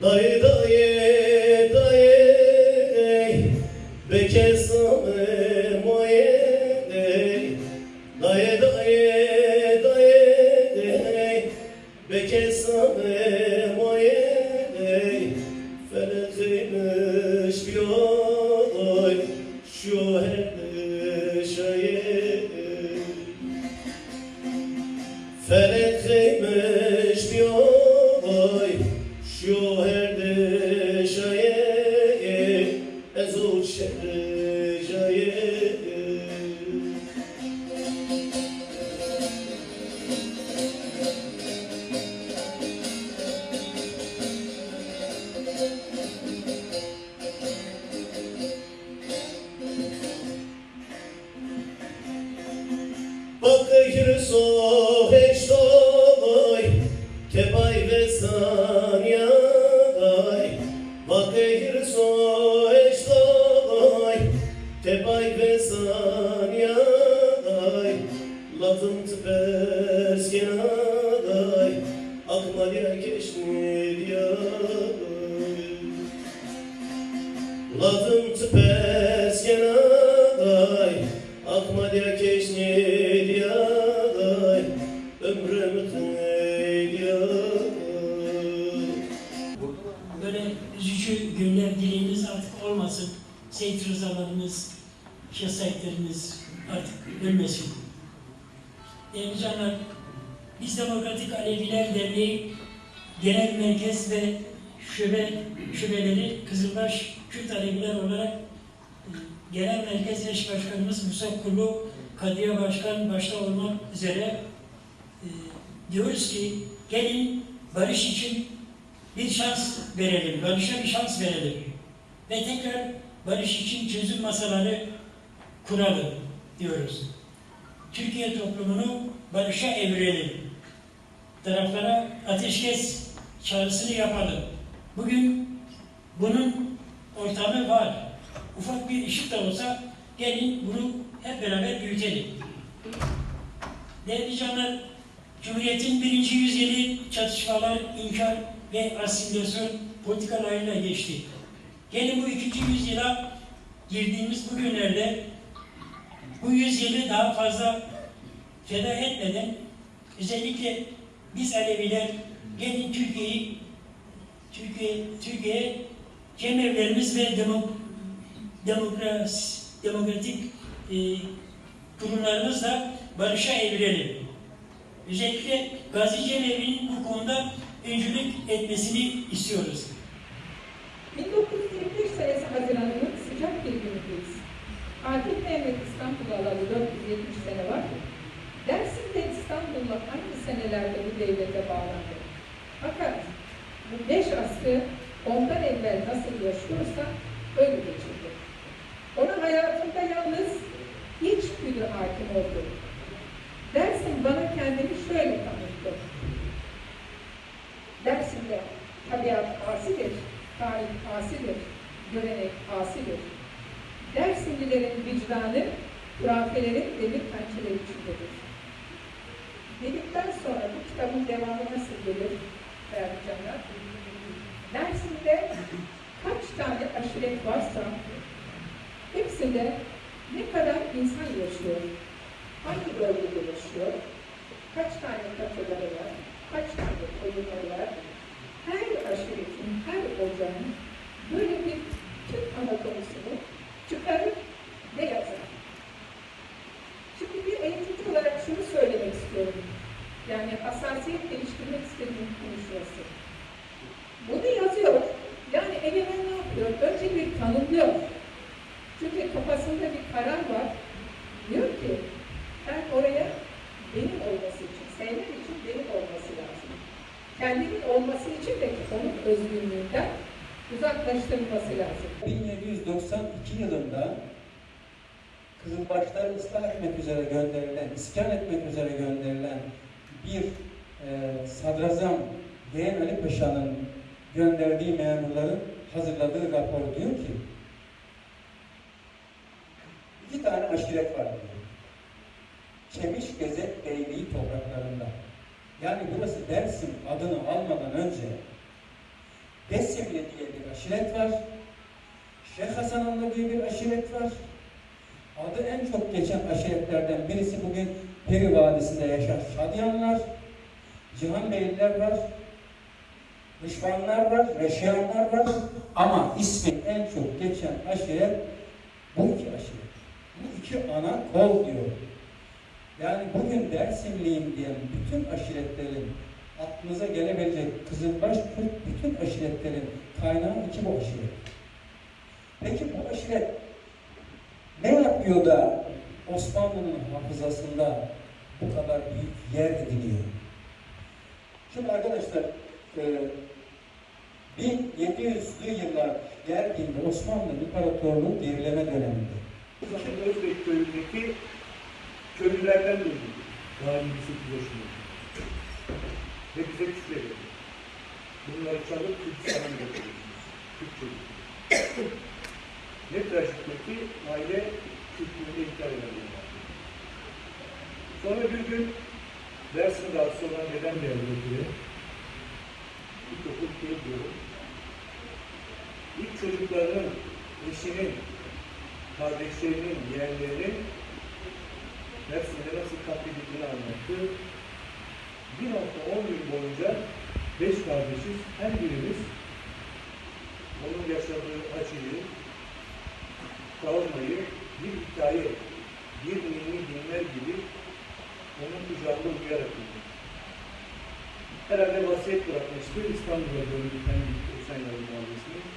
ദൈത tınay Böyle üzücü günler dileğimiz artık olmasın. Seyit Rızalarımız, artık ölmesin. Değerli biz Demokratik Aleviler Derneği Genel Merkez ve Şube, Şubeleri Kızılbaş Kürt Aleviler olarak e, Genel Merkez Eş Başkanımız Musa Kulu, Kadriye Başkan başta olmak üzere e, diyoruz ki gelin barış için bir şans verelim, barışa bir şans verelim. Ve tekrar barış için çözüm masaları kuralım diyoruz. Türkiye toplumunu barışa evirelim. Taraflara ateşkes çağrısını yapalım. Bugün bunun ortamı var. Ufak bir ışık da olsa gelin bunu hep beraber büyütelim. Değerli canlar, Cumhuriyet'in birinci yüzyılı çatışmalar, inkar ve asimilasyon politikalarıyla geçti. Gelin bu ikinci yüzyıla girdiğimiz bu günlerde bu yüzyılı daha fazla feda etmeden özellikle biz Aleviler gelin Türkiye'yi Türkiye Türkiye cemevlerimiz ve demok, demokrasi, demokratik e, kurumlarımızla barışa evirelim. Özellikle Gazi Cemevi'nin bu konuda öncülük etmesini istiyoruz. 1923 senesi Haziran'ın sıcak bir günündeyiz. Akif Mehmet İstanbul alalı 470 sene var. Dersim'de İstanbul'la aynı senelerde bu devlete bağlandı. Fakat bu beş asrı ondan evvel nasıl yaşıyorsa öyle geçirdi. Ona hayatında yalnız iç güdü hakim oldu. Dersim bana kendini şöyle tanıttı. Dersim'de tabiat asidir, tarih asidir, görenek asidir. Dersimlilerin vicdanı, hurafelerin demir pençeleri içindedir. Dedikten sonra bu kitabın devamı nasıl gelir değerli canlar? Kaç tane aşiret varsa hepsinde ne kadar insan yaşıyor, hangi bölgede yaşıyor, kaç tane kafaları var, kaç tane koyunları var, her aşiretin, her ocağın böyle bir Türk anatomisini çıkarır ve yazar. Şimdi bir eğitimci olarak şunu söylemek istiyorum. Yani hassasiyet geliştirmek istediğim konuşması. Bunu yazıyor. Yani egemen ne Önce bir tanımlıyor. Çünkü kafasında bir karar var. Diyor ki ben oraya benim olması için, sevmek için benim olması lazım. Kendinin olması için de onun özgünlüğünden uzaklaştırılması lazım. 1792 yılında Kızılbaşları ıslah etmek üzere gönderilen, iskan etmek üzere gönderilen bir e, sadrazam Yeğen Ali Paşa'nın gönderdiği memurların hazırladığı rapor diyor ki iki tane aşiret var diyor. Çemiş Gezek Beyliği topraklarında. Yani burası Dersim adını almadan önce Besimli diye bir aşiret var. Şeyh Hasananlı diye bir aşiret var. Adı en çok geçen aşiretlerden birisi bugün Peri Vadisi'nde yaşayan Şadyanlar, Cihan Beyliler var, Rışvanlar var, Reşiyanlar var ama ismi en çok geçen aşiret bu iki aşiret. Bu iki ana kol diyor. Yani bugün Dersimliyim diyen bütün aşiretlerin aklınıza gelebilecek Kızılbaş Kürt bütün aşiretlerin kaynağı iki bu aşiret. Peki bu aşiret ne yapıyor da Osmanlı'nın hafızasında bu kadar büyük yer ediniyor? Şimdi arkadaşlar e, 1700'lü yıllar geldiğinde Osmanlı İmparatorluğu gerileme döneminde. Zaten Özbek köyündeki köylülerden duyduk. Daha 28 yaşında. Ve bize küfrediyor. Bunları çalıp Kürtistan'a götürüyorsunuz. Çocukları. ne trajiktir ki aile Kürtlüğünü inkar ediyorlar. Sonra bir gün Dersim rahatsız olan dedem geldi buraya. İkiye gidiyorum. İlk çocuklarının, eşinin, kardeşlerinin, yeğenlerinin Mersin'de nasıl katledildiğini anlattı. Bir hafta on gün boyunca beş kardeşiz, her birimiz onun yaşadığı acıyı, travmayı bir hikaye, bir ninni dinler gibi onun kucağında uyuyarak dinledik. herhalde vasiyet bırakmıştı. İstanbul'a döndükten bir 80 yılında annesini.